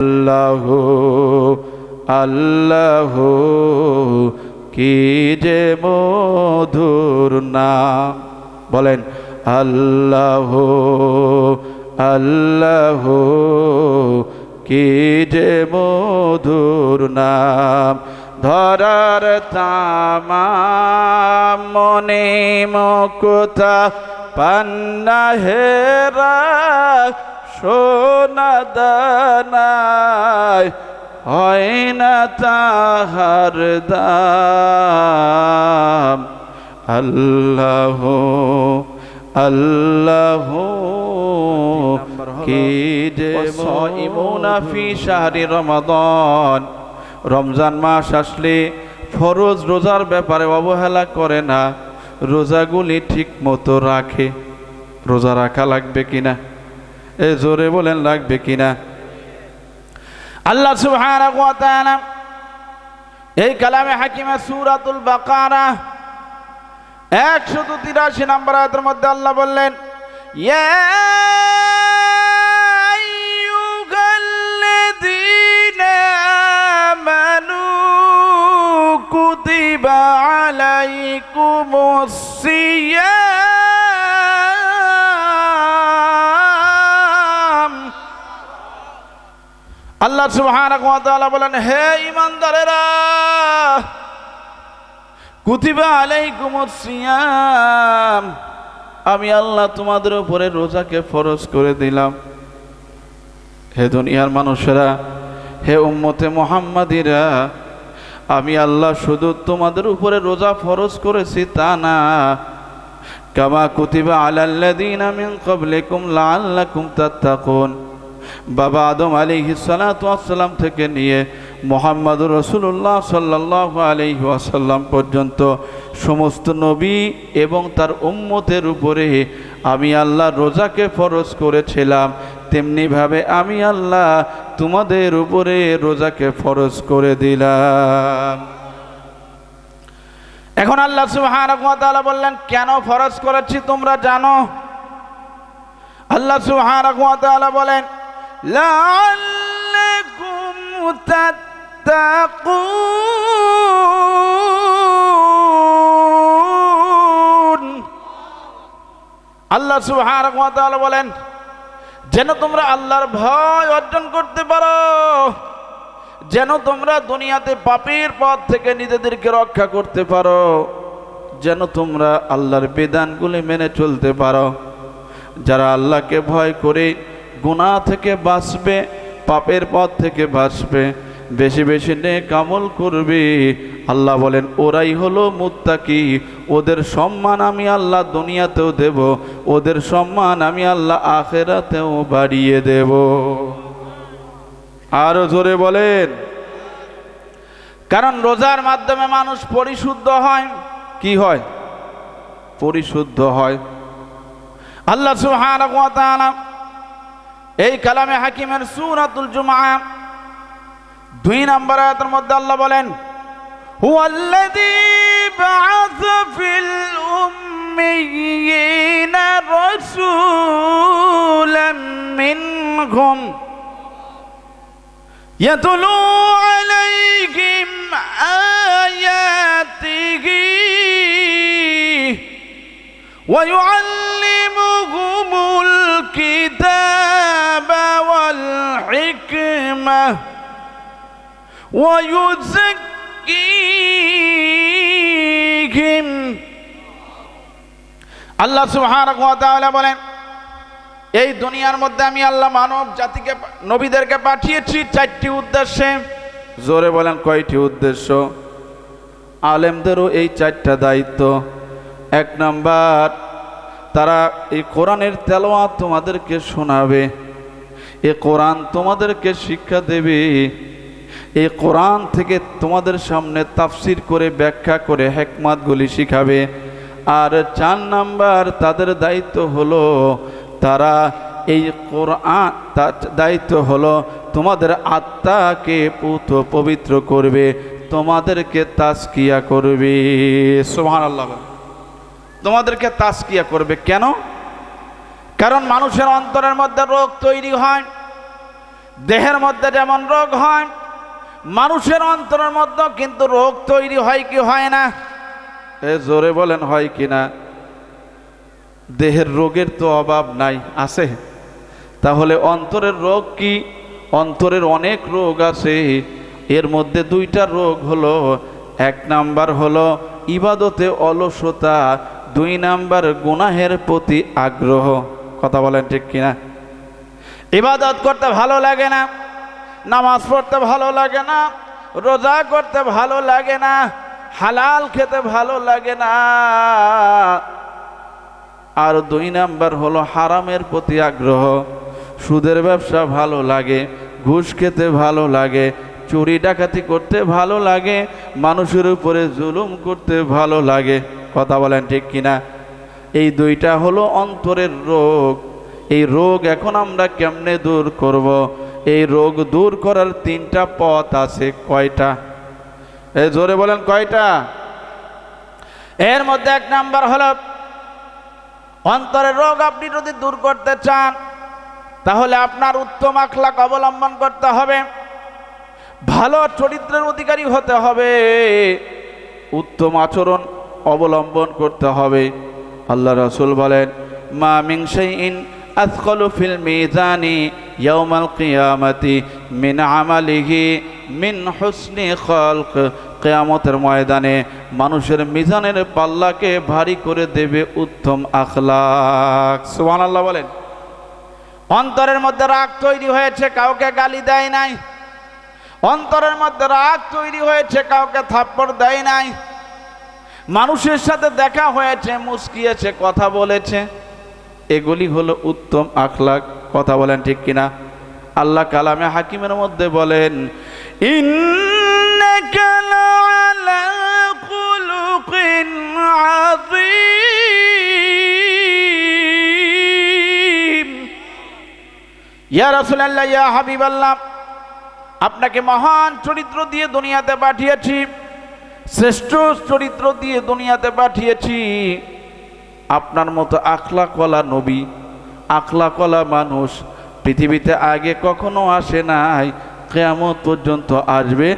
আল্লাহ আল্লাহ, কি যে মধুর নাম। বলেন, আল্লাহ আল্লাহ, কি যে মধুর নাম। ধরার তামা মনে মকুতা, পান্না হেরা সোনা দানায় হয় না তাহার দাম। আল্লাহ আল্লাহ, কি যে ইমুনা ফি শাহরি রমাদান। রমজান মাস আসলে ফরজ রোজার ব্যাপারে অবহেলা করে না, রোজাগুলি ঠিক মতো রাখে। রোজা রাখা লাগবে কিনা? এ জোরে বলেন, লাগবে কিনা? আল্লাহ সুবহানাহু এই কালামে হাকিমে সূরাতুল বাকারা 183 নম্বর আয়াতের মধ্যে আল্লাহ বললেন, ইয়া আল্লাহ তাআলা বলেন, হে ঈমানদারেরা, কুতিবা আলাইকুমুস সিয়াম, আমি আল্লাহ তোমাদের উপরে রোজাকে ফরজ করে দিলাম। হে দুনিয়ার মানুষেরা, হে উম্মতে মোহাম্মদিরা, আমি আল্লাহ শুধু তোমাদের উপরে রোজা ফরজ করেছি তা না। কামা কুতিবা আলাল্লাযীনা মিন ক্বাবলিকুম লাআল্লাকুম তাত্তাকুন। বাবা আদম আলাইহিস সালাতু ওয়াসসালাম থেকে নিয়ে মোহাম্মদুর রসুল্লাহ সাল্লাহ আলাইহি ওয়াসাল্লাম পর্যন্ত সমস্ত নবী এবং তার উম্মতের উপরে আমি আল্লাহ রোজাকে ফরজ করেছিলাম তেমনিভাবে আমি আল্লাহ তোমাদের উপরে রোজাকে ফরজ করে দিলাম। এখন আল্লাহ তাআলা বললেন, কেন ফরজ করেছি তোমরা জানো? আল্লাহ ওয়া বলেন লাআল্লাকুম তাত্তাকুন আল্লাহ সুবহানাহু ওয়া তাআলা বলেন, যেন তোমরা আল্লাহর ভয় অর্জন করতে পারো, যেন তোমরা দুনিয়াতে পাপের পথ থেকে নিজেদেরকে রক্ষা করতে পারো, যেন তোমরা আল্লাহর বিধানগুলি মেনে চলতে পারো। যারা আল্লাহকে ভয় করে গুনাহ থেকে বাঁচবে, পাপের পথ থেকে বাঁচবে, বেশি বেশি নে কামল করবে। আল্লাহ বলেন, ওরাই হলো মুত্তাকি, ওদের সম্মান আমি আল্লাহ দুনিয়াতেও দেব, ওদের সম্মান আমি আল্লাহ আখেরাতেও বাড়িয়ে দেব। আরও জোরে বলেন। কারণ রোজার মাধ্যমে মানুষ পরিশুদ্ধ হয়, কি হয়? পরিশুদ্ধ হয়। আল্লাহ তাআলা এই কালামে হাকিমের সূরাতুল জুমআ দুই নম্বর আয়াতের মধ্যে আল্লাহ বলেন হুয়াল্লাযী বা'আসা ফিল উম্মিয়িনা রাসূলাম মিনহুম ইয়াতলু আলাইহিম আয়াতিহি ويعلمهم ويزكيهم আল্লাহ সুবহানাহু ওয়া তাআলা বলেন এই দুনিয়ার মধ্যে আমি আল্লাহ মানব জাতিকে নবীদেরকে পাঠিয়েছি চারটি উদ্দেশ্যে জোরে বলেন কয়টি উদ্দেশ্য আলেমদেরও এই চারটা দায়িত্ব এক নাম্বার তারা এই কোরআনের তেলোয়াত তোমাদেরকে শোনাবে এ কোরআন তোমাদেরকে শিক্ষা দেবে এই কোরআন থেকে তোমাদের সামনে তাফসির করে, ব্যাখ্যা করে, হেকমাতগুলি শিখাবে। আর চার নাম্বার তাদের দায়িত্ব হলো, তারা এই কোরআন দায়িত্ব হলো তোমাদের আত্মাকে পুত পবিত্র করবে, তোমাদেরকে তাস্কিয়া করবে। সোহান আল্লাহ তোমাদেরকে তাস্কিয়া করবে। কেন? কারণ মানুষের অন্তরের মধ্যে রোগ তৈরি হয়, দেহের মধ্যে যেমন রোগ হয় মানুষের অন্তরের মধ্যে কিন্তু রোগ তৈরি হয় কি হয় না? এ জোরে বলেন, হয় কি না? দেহের রোগের তো অভাব নাই, আছে। তাহলে অন্তরের রোগ কি? অন্তরের অনেক রোগ আছে। এর মধ্যে দুইটা রোগ হলো, এক নাম্বার হলো ইবাদতে অলসতা, দুই নাম্বার গুনাহের প্রতি আগ্রহ। কথা বলেন ঠিক কিনা? ইবাদত করতে ভালো লাগে না। নামাজ পড়তে ভালো লাগে না, রোজা করতে ভালো লাগে না, হালাল খেতে ভালো লাগে না। আর দুই নাম্বার হলো হারামের প্রতি আগ্রহ। সুদের ব্যবসা ভালো লাগে, ঘুষ খেতে ভালো লাগে, চুরি ডাকাতি করতে ভালো লাগে, মানুষের উপরে জুলুম করতে ভালো লাগে। কথা বলেন ঠিক কিনা? এই দুইটা হলো অন্তরের রোগ। এই রোগ এখন আমরা কেমনে দূর করব। এই রোগ দূর করার তিনটা পথ আছে, কয়টা? এ জোরে বলেন, কয়টা? এর মধ্যে এক নাম্বার হলো অন্তরের রোগ আপনি যদি দূর করতে চান, তাহলে আপনার উত্তম আখলাক অবলম্বন করতে হবে। ভালো চরিত্রের অধিকারী হতে হবে। উত্তম আচরণ অবলম্বন করতে হবে। আল্লাহ রসুল বলেন, মা মিংসাইন আজকলু ফিল মিজানি ইয়াউমাল কিয়ামতি মিন আমালিহি মিন হুসনি খলক কেয়ামতের ময়দানে মানুষের মিজানের পাল্লাকে ভারী করে দেবে উত্তম আখলাক। সুবহানাল্লাহ বলেন। অন্তরের মধ্যে রাগ তৈরি হয়েছে, কাউকে গালি দেয় নাই। অন্তরের মধ্যে রাগ তৈরি হয়েছে, কাউকে থাপ্পড় দেয় নাই। মানুষের সাথে দেখা হয়েছে মুস্কিয়েছে কথা বলেছে। এগুলি হলো উত্তম আখলাক। কথা বলেন ঠিক কিনা? আল্লাহ কালামে হাকিমের মধ্যে বলেন ইয়া হাবিবাল্লাহ, আপনাকে মহান চরিত্র দিয়ে দুনিয়াতে পাঠিয়েছি, শ্রেষ্ঠ চরিত্র দিয়ে দুনিয়াতে পাঠিয়েছি। আপনার মতো আখলাকওয়ালা নবী, আখলাকওয়ালা মানুষ পৃথিবীতে আগে কখনো আসে নাই, কেয়ামত পর্যন্ত আসবে।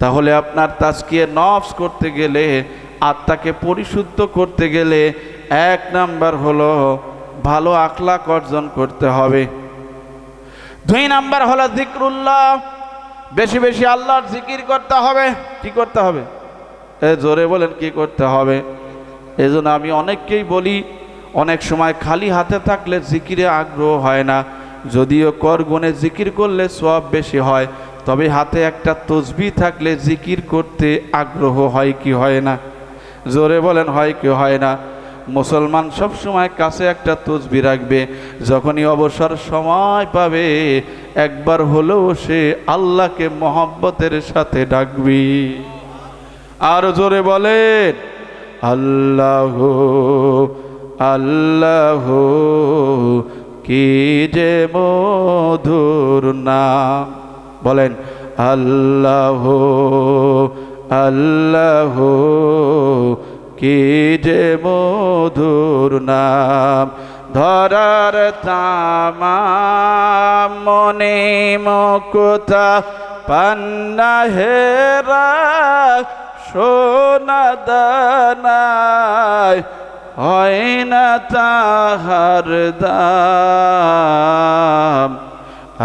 তাহলে আপনার তাস্কিয়ে নফস করতে গেলে, আত্মাকে পরিশুদ্ধ করতে গেলে এক নাম্বার হলো ভালো আখলাক অর্জন করতে হবে। দুই নাম্বার হলো জিক্রুল্লাহ, বেশি বেশি আল্লাহর জিকির করতে হবে। কি করতে হবে? এ জোরে বলেন, কি করতে হবে? এই জন্য আমি অনেককেই বলি, অনেক সময় খালি হাতে থাকলে জিকিরে আগ্রহ হয় না। যদিও কর গুণে জিকির করলে সব বেশি হয়, তবে হাতে একটা তসবি থাকলে জিকির করতে আগ্রহ হয় কি হয় না? জোরে বলেন, হয় কি হয় না? মুসলমান সব সময় কাছে একটা তসবি রাখবে, যখনই অবসর সময় পাবে, একবার হলেও সে আল্লাহকে মহব্বতের সাথে ডাকবি। আর জোরে বলেন আল্লাহ আল্লাহ, কি যে মধুর নাম। বলেন, আল্লাহ আল্লাহ, কি যে মধুর নাম। ধরার তামাম মনে মকুতা, পান্না হেরা সোনা দানায় হয় না তাহার দাম।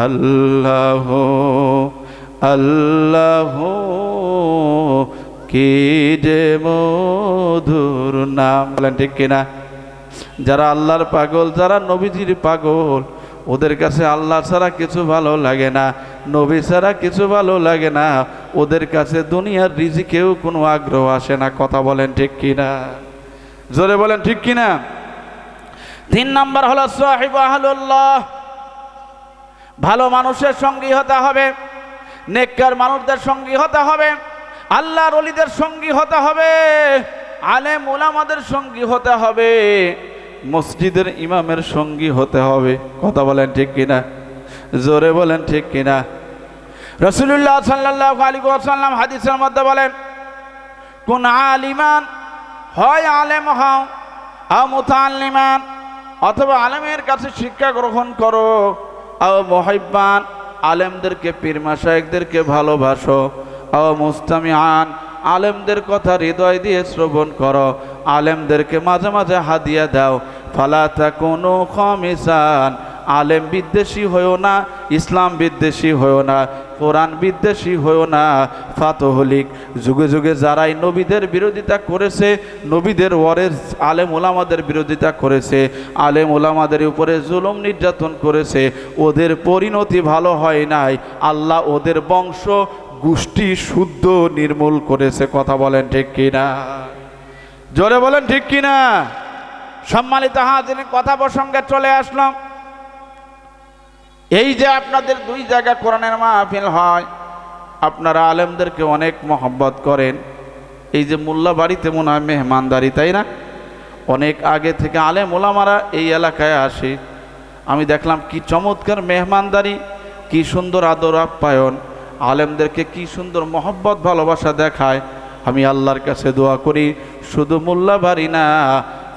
আল্লাহ আল্লাহ, কি যে মধুর নাম। বলেন ঠিক কিনা? যারা আল্লাহর পাগল, যারা নবীজির পাগল, ওদের কাছে আল্লাহ ছাড়া কিছু ভালো লাগে না, নবী ছাড়া কিছু ভালো লাগে না। ওদের কাছে দুনিয়ার রিজিকেও কোনো আগ্রহ আসে না। কথা বলেন ঠিক কিনা? জোরে বলেন ঠিক কিনা? তিন নম্বর হলো সাহিব আহলুল্লাহ। ভালো মানুষের সঙ্গী হতে হবে, নেককার মানুষদের সঙ্গী হতে হবে, আল্লাহর অলিদের সঙ্গী হতে হবে, আলেম ওলামাদের সঙ্গী হতে হবে, মসজিদের ইমামের সঙ্গী হতে হবে। কথা বলেন ঠিক কিনা? জোরে বলেন ঠিক কিনা? রসুল্লাহ সাল্লাহ আলী সাল্লাম হাদিসের মধ্যে বলেন, কোন আলিমান, হয় আলেম হও, আও মুতাল্লিমান অথবা আলেমের কাছে শিক্ষা গ্রহণ করো, আও মহিব্বান, আলেমদেরকে পীরমা শায়েকদেরকে ভালোবাসো, আও মুস্তামিআন, আলেমদের কথা হৃদয় দিয়ে শ্রবণ করো, আলেমদেরকে মাঝে মাঝে হাদিয়া দাও ফালাতা কোনো খমিসান আলেম বিদ্বেষী হয়েও না, ইসলাম বিদ্বেষী হয়েও না, কোরআন বিদ্বেষী হয়েও না। ফাতহলিক যুগে যুগে যারাই নবীদের বিরোধিতা করেছে, নবীদের ওয়ারের আলেম ওলামাদের বিরোধিতা করেছে, আলেম ওলামাদের উপরে জুলুম নির্যাতন করেছে, ওদের পরিণতি ভালো হয় নাই। আল্লাহ ওদের বংশ গোষ্ঠী শুদ্ধ নির্মূল করেছে, কথা বলেন ঠিক কিনা? জোরে বলেন ঠিক কিনা? সম্মানিত হাজির কথা প্রসঙ্গে চলে আসলাম। এই যে আপনাদের দুই জায়গা কোরআনের মাহফিল হয়, আপনারা আলেমদেরকে অনেক মহব্বত করেন। এই যে মোল্লা বাড়িতে মনে হয় মেহমানদারি, তাই না? অনেক আগে থেকে আলেম ওলামারা এই এলাকায় আসে। আমি দেখলাম কি চমৎকার মেহমানদারি, কি সুন্দর আদর আপ্যায়ন। আলেমদেরকে কি সুন্দর মহব্বত, ভালোবাসা দেখায়। আমি আল্লাহর কাছে দোয়া করি, শুধু মোল্লা বাড়ি না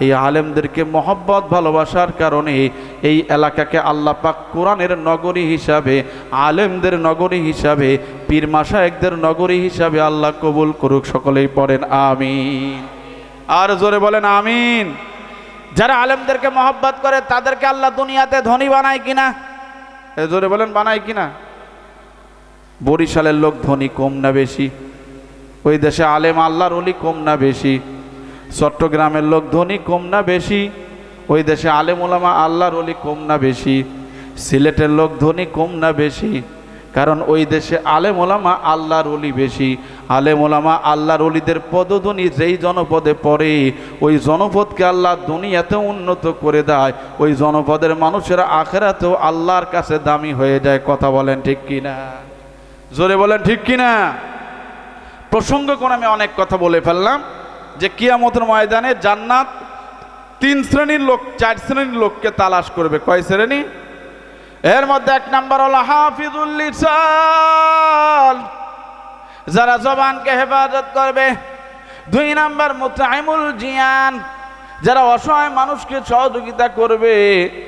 এই আলেমদেরকে মহব্বত, ভালোবাসার কারণে এই এলাকাকে আল্লাহ পাক কোরআনের নগরী হিসাবে, আলেমদের নগরী হিসাবে, পীর মাসায়েকদের নগরী হিসাবে আল্লাহ কবুল করুক, সকলেই পড়েন আমিন। আর জোরে বলেন আমিন। যারা আলেমদেরকে মহব্বত করে, তাদেরকে আল্লাহ দুনিয়াতে ধনী বানায় কিনা? জোরে বলেন, বানায় কিনা? বরিশালের লোক ধনী কম না বেশি? ওই দেশে আলেম আল্লাহর অলি কম না বেশি? চট্টগ্রামের লোক ধনী, কম না বেশি। ওই দেশে আলেম ওলামা আল্লাহর অলি কম না বেশি। সিলেটের লোক ধনী, কম না বেশি। কারণ ওই দেশে আলেম ওলামা আল্লাহর অলি বেশি। আলেম ওলামা আল্লাহর অলিদের পদধ্বনি যেই জনপদে পড়ে, ওই জনপদকে আল্লাহ দুনিয়াতেও উন্নত করে দেয়। ওই জনপদের মানুষেরা আখেরাতেও আল্লাহর কাছে দামি হয়ে যায়। কথা বলেন ঠিক কিনা? জোরে বলেন ঠিক কিনা? প্রসঙ্গ কোন আমি অনেক কথা বলে ফেললাম। যে কিয়ামতের ময়দানে জান্নাত তিন শ্রেণির লোক, চার শ্রেণির লোককে তালাশ করবে। কয় শ্রেণি? এর মধ্যে এক নাম্বার হলো, হাফিজুল যারা জবানকে হেফাজত করবে। দুই নাম্বার মুতাইমুল জিয়ান। যারা অসহায় মানুষকে সহযোগিতা করবে,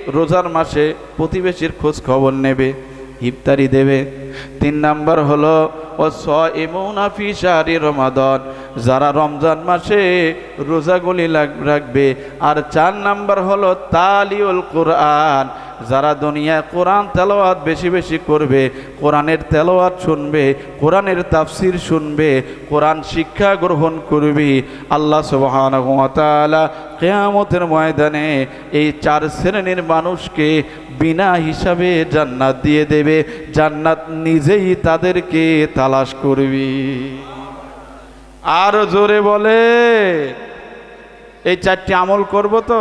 রোজার মাসে প্রতিবেশীর খোঁজ খবর নেবে, ইফতারি দেবে। তিন নাম্বার হলো যারা রমজান মাসে রোজাগুলি রাখবে আর চার নাম্বার হলো তালিউল কোরআন। যারা দুনিয়ায় কোরআন তেলাওয়াত বেশি বেশি করবে, কোরআনের তেলাওয়াত শুনবে, কোরআনের তাফসির শুনবে, কোরআন শিক্ষা গ্রহণ করবে, আল্লাহ সুবহানাহু ওয়া কেয়ামতের ময়দানে এই চার শ্রেণির মানুষকে বিনা হিসাবে জান্নাত দিয়ে দেবে, জান্নাত নিজেই তাদেরকে তালাশ করবি। আর জোরে বলে, এই চারটি আমল করব তো?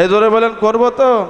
এই জোরে বলেন, করব তো?